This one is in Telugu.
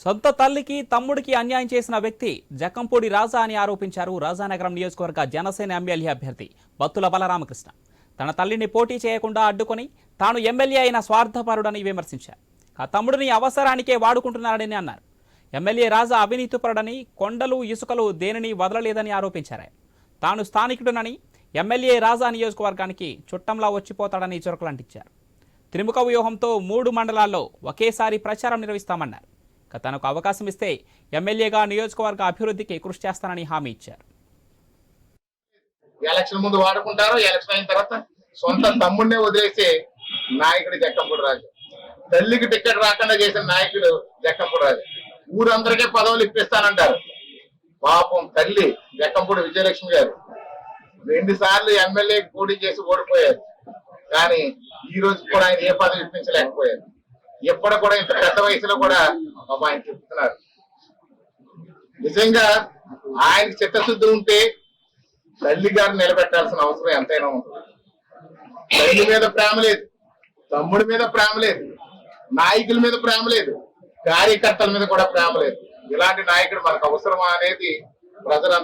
సొంత తల్లికి తమ్ముడికి అన్యాయం చేసిన వ్యక్తి జక్కంపూడి రాజా అని ఆరోపించారు రాజానగరం నియోజకవర్గ జనసేన ఎమ్మెల్యే అభ్యర్థి బత్తుల బలరామకృష్ణ. తన తల్లిని పోటీ చేయకుండా అడ్డుకొని తాను ఎమ్మెల్యే అయిన స్వార్థపరుడని విమర్శించారు. ఆ తమ్ముడిని అవసరానికే వాడుకుంటున్నాడని అన్నారు. ఎమ్మెల్యే రాజా అవినీతిపరుడని కొండలు ఇసుకలు దేనిని వదలలేదని ఆరోపించారు. తాను స్థానికుడునని ఎమ్మెల్యే రాజా నియోజకవర్గానికి చుట్టంలా వచ్చిపోతాడని చురకలంటించారు. త్రిముఖ వ్యూహంతో మూడు మండలాల్లో ఒకేసారి ప్రచారం నిర్వహిస్తామన్నారు. తనకు అవకాశం ఇస్తే ఎమ్మెల్యేగా నియోజకవర్గ అభివృద్ధికి కృషి చేస్తానని హామీ ఇచ్చారు. ఎలక్షన్ ముందు వాడుకుంటారు ఎలక్షన్ అయిన తర్వాత సొంత తమ్ముడినే వదిలేసి నాయకుడు జక్కంపూడి రాజు తల్లికి టికెట్ రాకుండా చేసిన నాయకుడు జక్కంపూడి రాజు ఊరందరికీ పదవులు ఇప్పిస్తానంటారు. పాపం తల్లి జక్కంపూడి విజయలక్ష్మి గారు. రెండు సార్లు ఎమ్మెల్యే పోటీ చేసి ఓడిపోయారు. కానీ ఈ రోజు కూడా ఆయన ఏ పదవి ఇప్పించలేకపోయారు. ఎప్పుడు కూడా ఇంత పెద్ద వయసులో కూడా బాబా ఆయన చెప్తున్నారు. నిజంగా ఆయన చిత్తశుద్ధి ఉంటే తల్లి గారిని నిలబెట్టాల్సిన అవసరం ఎంతైనా ఉంటుంది. తల్లి మీద ప్రేమ లేదు తమ్ముడి మీద ప్రేమ లేదు నాయకుల మీద ప్రేమ లేదు కార్యకర్తల మీద కూడా ప్రేమ లేదు. ఇలాంటి నాయకుడు మనకు అవసరమా అనేది ప్రజలందరూ